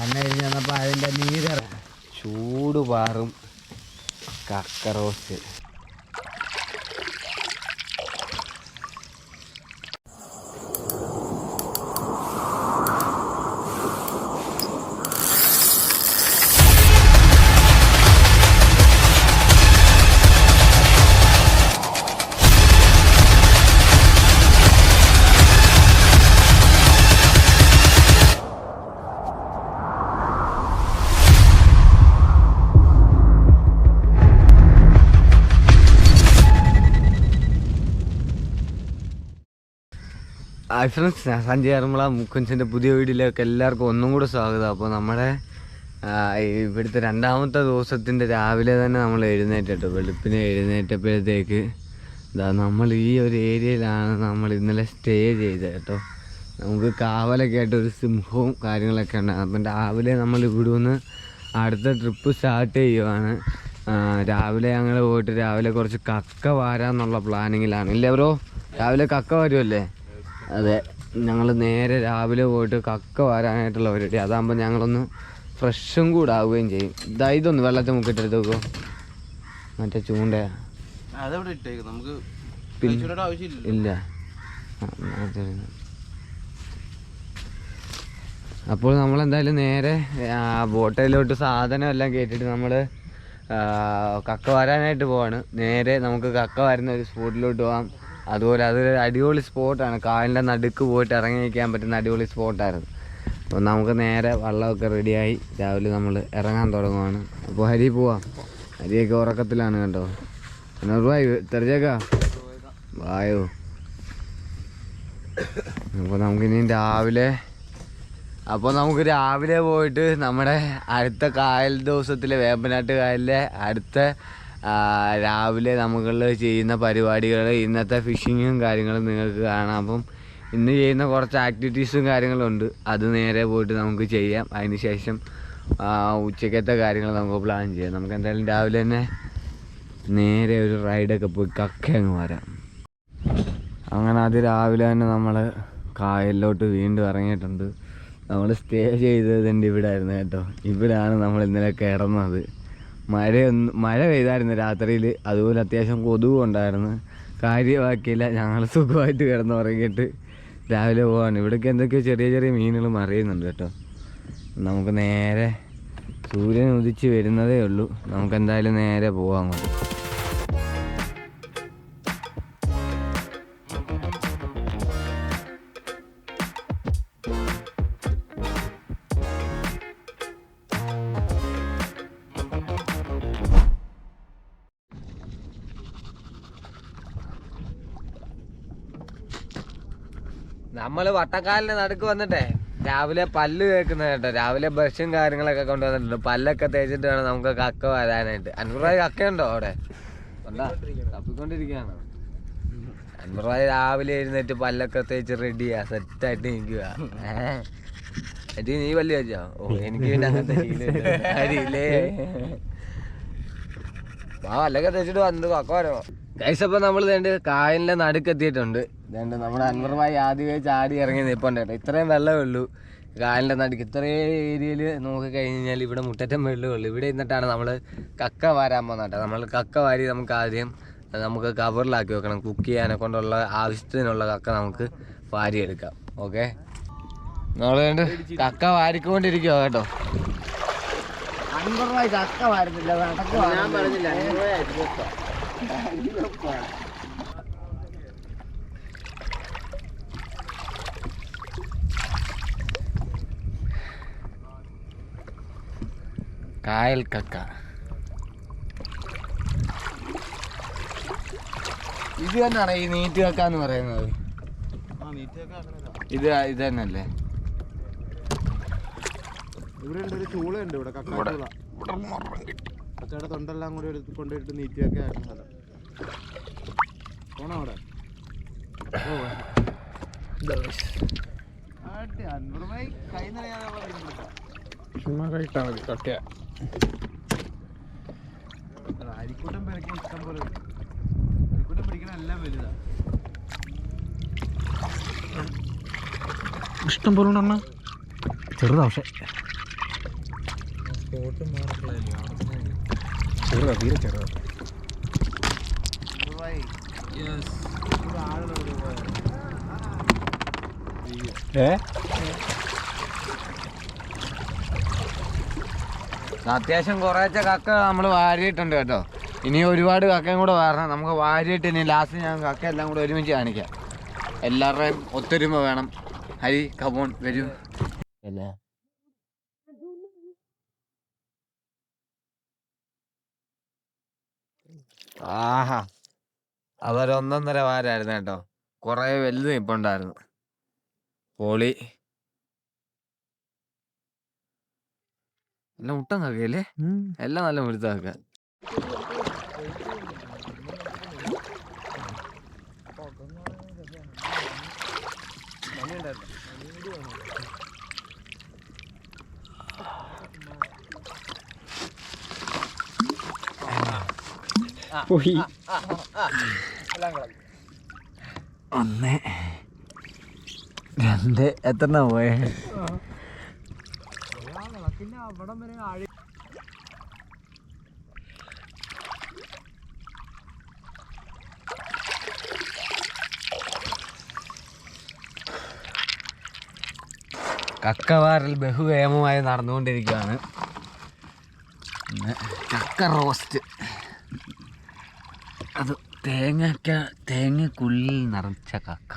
വന്നു അതിന്റെ നീര് ചൂട് പാറും കക്ക ഹായ് ഫ്രണ്ട്സ് ഞാൻ സഞ്ജയ് ആറന്മുള മുക്കുഞ്ചിന്റെ പുതിയ വീഡിയോയിലേക്ക് എല്ലാവർക്കും ഒന്നും കൂടെ സ്വാഗതം. അപ്പോൾ നമ്മുടെ ഇവിടുത്തെ രണ്ടാമത്തെ ദിവസത്തിന്റെ രാവിലെ തന്നെ നമ്മൾ എഴുന്നേറ്റിട്ടോ വെളുപ്പിനെ എഴുന്നേറ്റപ്പോഴത്തേക്ക് ഇതാ നമ്മൾ ഈ ഒരു ഏരിയയിലാണ് നമ്മൾ ഇന്നലെ സ്റ്റേ ചെയ്തത് കേട്ടോ. നമുക്ക് കാവലൊക്കെ ആയിട്ട് ഒരു സിംഹവും കാര്യങ്ങളൊക്കെ ഉണ്ടാകും അപ്പം രാവിലെ നമ്മൾ ഇവിടെ നിന്ന് അടുത്ത ട്രിപ്പ് സ്റ്റാർട്ട് ചെയ്യുവാണ്. രാവിലെ ഞങ്ങൾ പോയിട്ട് രാവിലെ കുറച്ച് കക്ക വാരാന്നുള്ള പ്ലാനിങ്ങിലാണ് ഇല്ലേ ബ്രോ രാവിലെ കക്ക വരുമല്ലേ അതെ ഞങ്ങൾ നേരെ രാവിലെ പോയിട്ട് കക്ക വരാനായിട്ടുള്ള പരിപാടി. അതാകുമ്പോൾ ഞങ്ങളൊന്ന് ഫ്രഷും കൂടെ ആവുകയും ചെയ്യും. ഇതാ ഇതൊന്ന് വെള്ളത്തിൽ മുക്കിട്ടെടുത്ത് നോക്കോ. മറ്റേ ചൂണ്ട. ഇല്ല. അപ്പോൾ നമ്മൾ എന്തായാലും നേരെ ബോട്ടയിലോട്ട് സാധനം എല്ലാം കയറ്റിയിട്ട് നമ്മൾ കക്ക വരാനായിട്ട് പോവാണ്. നേരെ നമുക്ക് കക്ക വരുന്ന ഒരു സ്പോട്ടിലോട്ട് പോവാം. അതുപോലെ അതൊരു അടിപൊളി സ്പോട്ടാണ്. കാലിന്റെ നടുക്ക് പോയിട്ട് ഇറങ്ങി നിൽക്കാൻ പറ്റുന്ന അടിപൊളി സ്പോട്ടായിരുന്നു. അപ്പോൾ നമുക്ക് നേരെ വള്ളമൊക്കെ റെഡിയായി. രാവിലെ നമ്മൾ ഇറങ്ങാൻ തുടങ്ങുവാണ്. അപ്പോൾ ഹരി പോവാം. ഹരിയൊക്കെ ഉറക്കത്തിലാണ് കേട്ടോ രൂപ തെരഞ്ഞേക്കാ വായോ. അപ്പോൾ നമുക്കിനി രാവിലെ അപ്പോൾ നമുക്ക് രാവിലെ പോയിട്ട് നമ്മുടെ അടുത്ത കായൽ ദിവസത്തിലെ വേമ്പനാട്ട് കായലിലെ അടുത്ത രാവിലെ നമ്മൾ ചെയ്യുന്ന പരിപാടികൾ ഇന്നത്തെ ഫിഷിങ്ങും കാര്യങ്ങളും നിങ്ങൾക്ക് കാണാം. അപ്പം ഇന്ന് ചെയ്യുന്ന കുറച്ച് ആക്ടിവിറ്റീസും കാര്യങ്ങളുണ്ട്. അത് നേരെ പോയിട്ട് നമുക്ക് ചെയ്യാം. അതിന് ശേഷം ഉച്ചക്കത്തെ കാര്യങ്ങൾ നമുക്ക് പ്ലാൻ ചെയ്യാം. നമുക്ക് എന്തായാലും രാവിലെ തന്നെ നേരെ ഒരു റൈഡൊക്കെ പോയി കക്ക അങ്ങ് വരാം. അങ്ങനെ അത് രാവിലെ തന്നെ നമ്മൾ കായലിലോട്ട് വീണ്ടും ഇറങ്ങിയിട്ടുണ്ട്. നമ്മൾ സ്റ്റേ ചെയ്തതിന്റെ ഇവിടെ ആയിരുന്നു കേട്ടോ? ഇവിടെയാണ് നമ്മൾ ഇന്നലെ കിടന്നത്. മഴയൊന്നും മഴ പെയ്തായിരുന്നു രാത്രിയിൽ അതുപോലെ അത്യാവശ്യം കൊതുകും ഉണ്ടായിരുന്നു. കാര്യമാക്കിയില്ല. ഞങ്ങൾ സുഖമായിട്ട് കിടന്ന് ഉറങ്ങിയിട്ട് രാവിലെ പോവാണ്. ഇവിടേക്ക് എന്തൊക്കെയോ ചെറിയ ചെറിയ മീനുകൾ മറിയുന്നുണ്ട് കേട്ടോ. നമുക്ക് നേരെ സൂര്യൻ ഉദിച്ച് വരുന്നതേ ഉള്ളൂ. നമുക്ക് എന്തായാലും നേരെ പോവാം അങ്ങോട്ട്. നമ്മൾ വട്ടക്കാലിന്റെ നടുക്ക് വന്നിട്ടേ രാവിലെ പല്ല് കേൾക്കുന്ന കേട്ടോ. രാവിലെ ബ്രഷും കാര്യങ്ങളൊക്കെ കൊണ്ടുവന്നിട്ടുണ്ട്. പല്ലൊക്കെ തേച്ചിട്ട് വേണം നമുക്ക് കക്ക വരാനായിട്ട്. അൻപത് കക്കയുണ്ടോ അവിടെ? ഉണ്ടാ? തപ്പിക്കൊണ്ടിരിക്കുകയാണോ. അൻപത് രാവിലെ എഴുന്നേറ്റ് പല്ലൊക്കെ തേച്ച് റെഡിയാ സെറ്റായിട്ട് നിൽക്കുക എന്നിട്ട് നീ പല്ല് വെച്ചോ ഓ എനിക്ക് പിന്നെ അങ്ങനത്തെ ശീലമില്ല. ആ പല്ലൊക്കെ തേച്ചിട്ട് വന്നത് കക്ക വരോ ഗൈസ് അപ്പൊ നമ്മൾ വേണ്ട കായലിന്റെ നടുക്കെത്തിയിട്ടുണ്ട്. വേണ്ട നമ്മുടെ അൻവറുമായി ആദ്യമേ ചാടി ഇറങ്ങി നിൽപ്പുണ്ട് കേട്ടോ. ഇത്രയും വെള്ളമേ ഉള്ളൂ കായലിന്റെ നടുക്ക്. ഇത്രയും ഏരിയയിൽ നോക്കി കഴിഞ്ഞ് കഴിഞ്ഞാൽ ഇവിടെ മുട്ടറ്റം വെള്ളമേ ഉള്ളൂ. ഇവിടെ ഇന്നിട്ടാണ് നമ്മൾ കക്ക വാരാൻ പോകുന്നത് കേട്ടോ. നമ്മൾ കക്ക വാരി നമുക്ക് ആദ്യം നമുക്ക് കവറിലാക്കി വെക്കണം. കുക്ക് ചെയ്യാനെ കൊണ്ടുള്ള ആവശ്യത്തിനുള്ള കക്ക നമുക്ക് വാരിയെടുക്കാം. ഓക്കെ നമ്മൾ വേണ്ട കക്ക വാരിക്കൊണ്ടിരിക്കുക കേട്ടോ. അൻവർമായി കക്ക വാരുന്നില്ല ഞാൻ പറഞ്ഞില്ല കായൽ കക്ക. ഇത് തന്നെയാണ് ഈ നീറ്റ് കക്ക എന്ന് പറയുന്നത്. ഇത് ഇത് തന്നെയല്ലേ? ഇവിടെ ഉണ്ട് ഒരു ചൂളയുണ്ട് ഇവിടെ കക്കാച്ചൂള കക്കയുടെ തൊണ്ടെല്ലാം കൂടി എടുത്ത് കൊണ്ടുപോയിട്ട് നീറ്റിയൊക്കെ ആക്കുന്ന സ്ഥലം. പോണോ അവിടെ. ചുമ്മാ കഴിട്ടാ മതി അല്ല, അരിക്കൂട്ടം പിറക്കി ഇഷ്ടം പോലെ. അരിക്കൂട്ടം പിടിക്കണ എല്ലാം വലുതാ. ഇഷ്ടം പോലെ ഉണ്ടണ്ണ ചെറുതാ പക്ഷെ. തീരെ ചെറുതാ. ഏ? അത്യാവശ്യം കുറേച്ച കക്ക നമ്മൾ വാരിയിട്ടുണ്ട് കേട്ടോ. ഇനി ഒരുപാട് കക്കയും കൂടെ വരണം. നമുക്ക് വാരിയിട്ട് ഇനി ലാസ്റ്റ് ഞാൻ കക്ക എല്ലാം കൂടെ ഒരുമിച്ച് കാണിക്കാം. എല്ലാവരുടെയും ഒത്തൊരുമ വേണം. ഹരി കബോൺ വരൂ. അല്ലേ? ആഹാ. അതൊരു ഒന്നൊന്നര വാരായിരുന്നു കേട്ടോ. കുറെ വലുത് നിപ്പുണ്ടായിരുന്നു. പോളി. എല്ലാം മുട്ടം കക്കയല്ലേ എല്ലാം നല്ല മുഴുത്ത കക്ക പോയി. ഒന്ന് രണ്ട് എത്ര പോയേ? കക്കവാറിൽ ബഹുവേമമായി നടന്നുകൊണ്ടിരിക്കുകയാണ്. കക്ക റോസ്റ്റ്. അത് തേങ്ങക്ക തേങ്ങക്കുള്ളിൽ നിറച്ച കക്ക.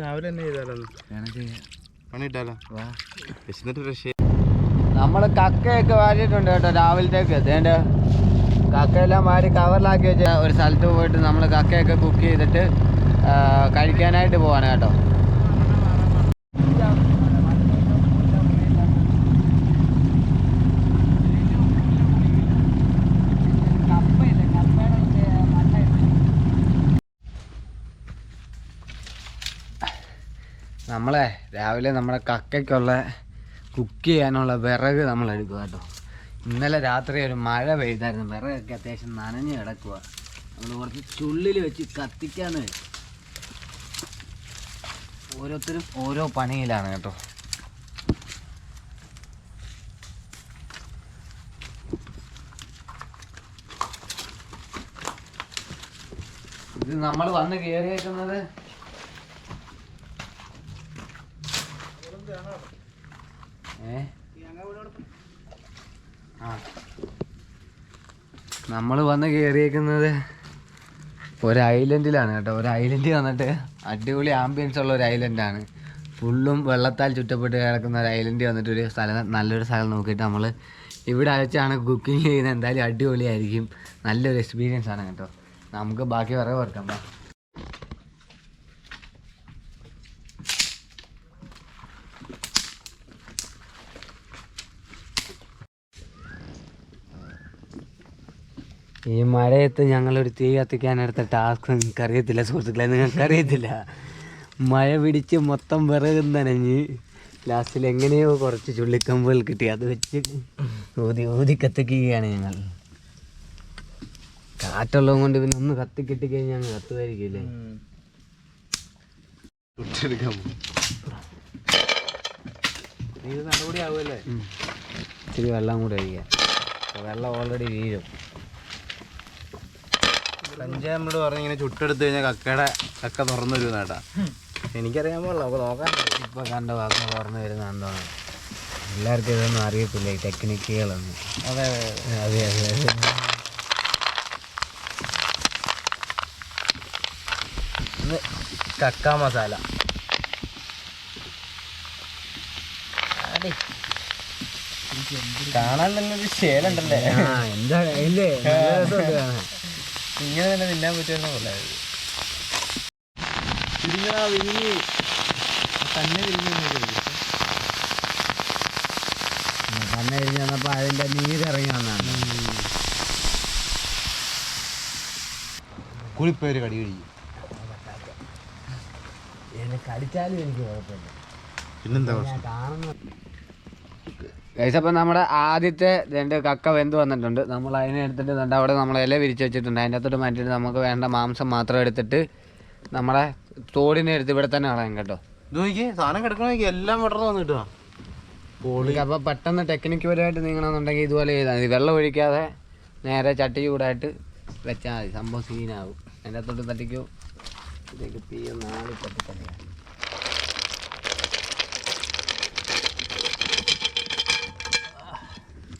രാവിലെ തന്നെ ചെയ്താലോ പണിയിട്ടാലോ? വിശന്നിട്ട് നമ്മൾ കക്കയൊക്കെ വാരിയിട്ടുണ്ട് കേട്ടോ രാവിലത്തേക്ക്. അതേണ്ട കക്കയെല്ലാം വാരി കവറിലാക്കി വെച്ച ഒരു സ്ഥലത്ത് പോയിട്ട് നമ്മൾ കക്കയൊക്കെ കുക്ക് ചെയ്തിട്ട് കഴിക്കാനായിട്ട് പോവാണ് കേട്ടോ. നമ്മളെ രാവിലെ നമ്മുടെ കക്കയ്ക്കുള്ള കുക്ക് ചെയ്യാനുള്ള വിറക് നമ്മൾ എടുക്കുക കേട്ടോ. ഇന്നലെ രാത്രി ഒരു മഴ പെയ്തായിരുന്നു. വിറകൊക്കെ അത്യാവശ്യം നനഞ്ഞ് കിടക്കുക നമ്മൾ കുറച്ച് ചുള്ളിൽ വെച്ച് കത്തിക്കാന്ന് ഓരോരുത്തരും ഓരോ പണിയിലാണ് കേട്ടോ. ഇത് നമ്മൾ വന്ന് കയറിയേക്കുന്നത് ഏ ആ നമ്മൾ വന്ന് കയറിയേക്കുന്നത് ഒരു ഐലൻഡിലാണ് കേട്ടോ. ഒരു ഐലൻഡ് വന്നിട്ട് അടിപൊളി ആംബിയൻസ് ഉള്ള ഒരു ഐലൻഡാണ് ഫുള്ളും വെള്ളത്താൽ ചുറ്റപ്പെട്ട് കിടക്കുന്ന ഒരു ഐലൻഡ് വന്നിട്ട് ഒരു സ്ഥലം നല്ലൊരു സ്ഥലം നോക്കിയിട്ട് നമ്മൾ ഇവിടെ വെച്ചാണ് കുക്കിംഗ് ചെയ്യുന്നത്. എന്തായാലും അടിപൊളിയായിരിക്കും. നല്ലൊരു എക്സ്പീരിയൻസ് ആണ് കേട്ടോ. നമുക്ക് ബാക്കി വിറക് ഓർക്കാം. ഈ മഴയത്ത് ഞങ്ങളൊരു തീ കത്തിക്കാനെടുത്ത ടാസ്ക് നിങ്ങൾക്ക് അറിയത്തില്ല സുഹൃത്തുക്കളെ നിങ്ങൾക്ക് അറിയത്തില്ല മഴ പിടിച്ച് മൊത്തം വിറകും നനഞ്ഞ് ലാസ്റ്റിൽ എങ്ങനെയോ കുറച്ച് ചുള്ളിക്കമ്പുകൾ കിട്ടി. അത് വെച്ച് ഊതി ഊതി കത്തിക്കുകയാണ് ഞങ്ങൾ. കാറ്റുള്ളത് കൊണ്ട് പിന്നെ ഒന്ന് കത്തി കിട്ടിക്കഴിഞ്ഞാൽ ഞങ്ങൾ കത്തുമായിരിക്കില്ലേ നടപടി ആവുമല്ലേ ഇച്ചിരി വെള്ളം കൂടെ ഒഴിക്കാം. വെള്ളം ഓൾറെഡി വീഴും. സഞ്ജയ് നമ്മളോട് പറഞ്ഞ ഇങ്ങനെ ചുട്ടെടുത്ത് കഴിഞ്ഞാൽ കക്കയുടെ കക്ക തുറന്നു വരും നേട്ടാ എനിക്കറിയാൻ പാടില്ല. നമുക്ക് നോക്കാൻ ഇപ്പൊ കണ്ട വാക്ക് തുറന്നു വരുന്ന എന്താണ് എല്ലാവർക്കും ഇതൊന്നും അറിയത്തില്ല ഈ ടെക്നിക്കുകളൊന്നും. അതെ അതെ അതെ. അതെ കക്ക മസാല. കാണാൻ തന്നെ ഒരു ശേലുണ്ടല്ലേ എന്താ ഇല്ലേ കാണാൻ. ഇങ്ങനെ തന്നെ തിന്നാൻ പറ്റുമെന്ന് വിരിഞ്ഞി തന്നെ വിരിഞ്ഞു വന്നപ്പോ അതിന്റെ നീരിറങ്ങി വന്നാണ് കുളിപ്പേര് കടി കഴിക്കും. എന്നെ കടിച്ചാലും എനിക്ക് കുഴപ്പമില്ല. പിന്നെന്താ ഞാൻ കാണുന്ന കഴിച്ചപ്പോൾ നമ്മുടെ ആദ്യത്തെ രണ്ട് കക്ക വെന്ത് വന്നിട്ടുണ്ട്. നമ്മൾ അതിനെ എടുത്തിട്ട് അവിടെ നമ്മൾ ഇല വിരിച്ച് വെച്ചിട്ടുണ്ട്. അതിന്റെ അകത്തോട്ട് മാറ്റിയിട്ട് നമുക്ക് വേണ്ട മാംസം മാത്രം എടുത്തിട്ട് നമ്മളെ തോടിനെ എടുത്ത് ഇവിടെ തന്നെ കളയാം കേട്ടോ. അപ്പൊ നോക്കിയേ സാധനം കിടക്കണമെങ്കിൽ എല്ലാം വിടർന്ന് വന്നിട്ടാ. അപ്പോൾ പെട്ടെന്ന് ടെക്നിക്ക് പരമായിട്ട് നീങ്ങണമെന്നുണ്ടെങ്കിൽ ഇതുപോലെ ചെയ്താൽ മതി. വെള്ളം ഒഴിക്കാതെ നേരെ ചട്ടി ചൂടായിട്ട് വെച്ചാൽ മതി. സംഭവം സീനാകും അതിന്റെ അകത്തോട്ട് തട്ടിക്കോ. തീയ നാല് തട്ടി തട്ടിത്തന്നെ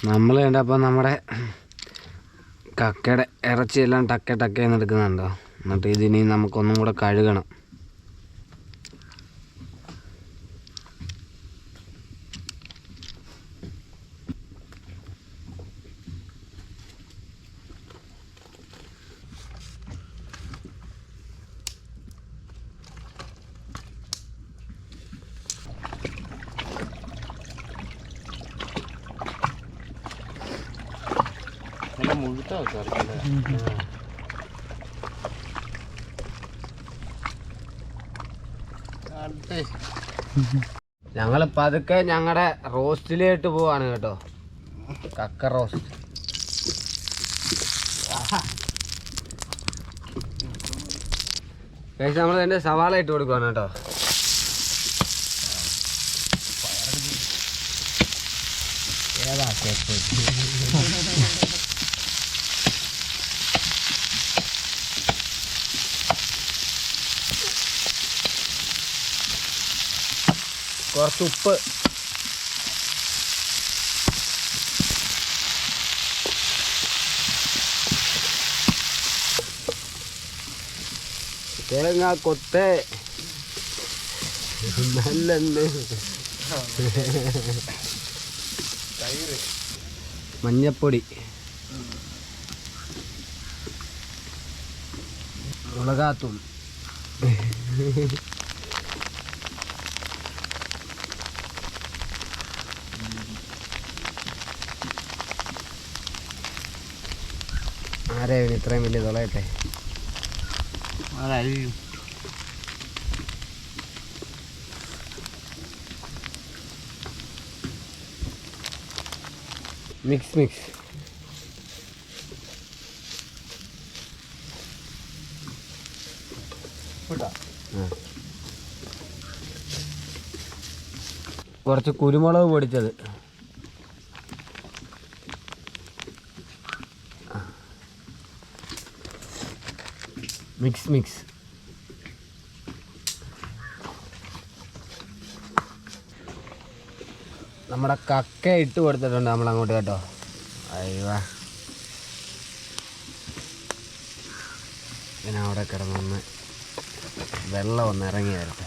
നമ്മൾ കണ്ടപ്പോൾ നമ്മുടെ കക്കയുടെ ഇറച്ചിയെല്ലാം ടക്ക ടക്കേന്ന് എടുക്കുന്നുണ്ടോ? എന്നിട്ട് ഇതിനി നമുക്കൊന്നും കൂടെ കഴുകണം. ആൾക്കാർക്കല്ലേ ഞങ്ങൾ പതുക്കെ ഞങ്ങളുടെ റോസ്റ്റിലേട്ട് പോവാണ് കേട്ടോ. കക്ക റോസ്റ്റ്. നമ്മൾ അതിന്റെ സവാള ഇട്ട് കൊടുക്കുവാണ് കേട്ടോ. ഏതാ കുറച്ച് ഉപ്പ്. തേങ്ങ കൊത്ത്. നല്ലെണ്ണ മഞ്ഞപ്പൊടി. മുളകാത്തും ആരാ ഇവന് ഇത്രയും വലിയ തുളയട്ടെ? മിക്സ് മിക്സ് കുറച്ച് കുരുമുളക് പൊടിച്ചത്. മിക്സ് മിക്സ് നമ്മുടെ കക്ക ഇട്ട് കൊടുത്തിട്ടുണ്ട് നമ്മൾ അങ്ങോട്ട് കേട്ടോ. അയ്യോ. പിന്നെ അവിടെ കിടന്നൊന്ന് വെള്ളം ഒന്ന് ഇറങ്ങി വരട്ടെ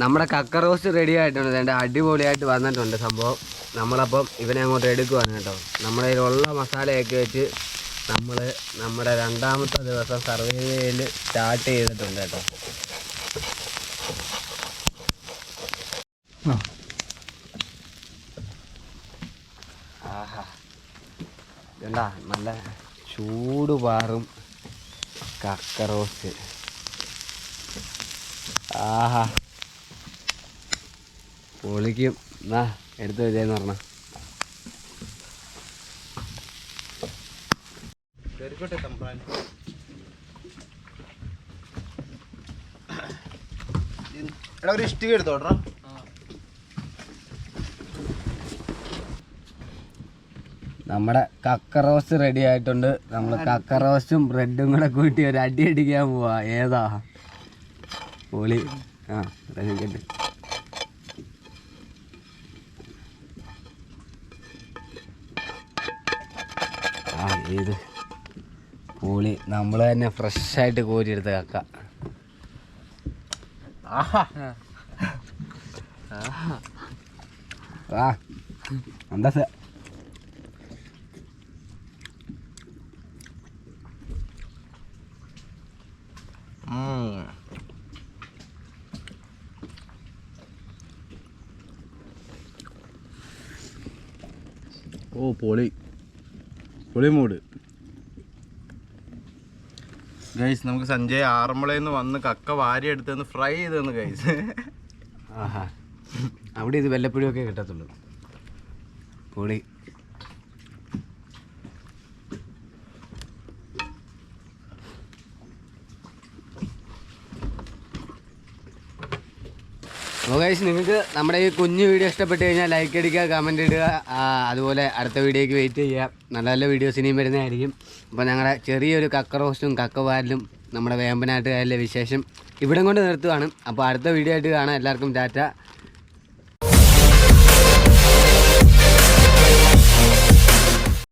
നമ്മുടെ കക്ക റോസ്റ്റ് റെഡി ആയിട്ടുണ്ട്. എന്റെ അടിപൊളിയായിട്ട് വന്നിട്ടുണ്ട് സംഭവം. നമ്മളപ്പം ഇവനെ അങ്ങോട്ട് എടുക്കുവാണ് കേട്ടോ. നമ്മുടെ കയ്യിലുള്ള മസാലയൊക്കെ വെച്ച് നമ്മൾ നമ്മുടെ രണ്ടാമത്തെ ദിവസം സർവൈവൽ സ്റ്റാർട്ട് ചെയ്തിട്ടുണ്ട് കേട്ടോ. ആഹാ. നല്ല ചൂട് പാറും കക്ക റോസ്റ്റ്. ആഹാ. പൊളിക്കും. എന്നാ എടുത്ത് വെച്ചേന്ന് പറഞ്ഞ. കേറിക്കോട്ടെ തമ്പ്രാൻ. എടാ ഒരു ഇഷ്ടിക നമ്മുടെ കക്ക റോസ്റ്റ് റെഡി ആയിട്ടുണ്ട്. നമ്മൾ കക്ക റോസ്റ്റും ബ്രെഡും കൂടെ കൂട്ടി ഒരു അടി അടിക്കാൻ പോവാ. ഏതാ? പൊളി. ആ കേട്ട് ഏത് പൊളി. നമ്മൾ തന്നെ ഫ്രഷായിട്ട് കോരിയെടുത്ത കക്ക. ആ. എന്താ ഓ പൊളി. പൊളി മൂട് ഗൈസ് നമുക്ക് സഞ്ജയ് ആറന്മുളയിൽ നിന്ന് വന്ന് കക്ക വാരി എടുത്തെന്ന് ഫ്രൈ ചെയ്തെന്ന് ഗൈസ് ആഹാ. അവിടെ ഇത് വല്ലപ്പോഴും ഒക്കെ കിട്ടത്തുള്ളൂ. പൊളി. ഗൈസ് നിങ്ങൾക്ക് നമ്മുടെ ഈ കുഞ്ഞു വീഡിയോ ഇഷ്ടപ്പെട്ട് കഴിഞ്ഞാൽ ലൈക്ക് അടിക്കുക കമന്റ് ഇടുക. അതുപോലെ അടുത്ത വീഡിയോയ്ക്ക് വെയിറ്റ് ചെയ്യുക. നല്ല നല്ല വീഡിയോസ് ഇനിയും വരുന്നതായിരിക്കും. അപ്പോൾ ഞങ്ങളുടെ ചെറിയൊരു കക്ക റോസ്റ്റും കക്ക വാരലും നമ്മുടെ വേമ്പനാട്ടുകാരിലെ വിശേഷം ഇവിടം കൊണ്ട് നിർത്തുകയാണ് അപ്പോൾ അടുത്ത വീഡിയോ ആയിട്ട് കാണാം. എല്ലാവർക്കും ടാറ്റ.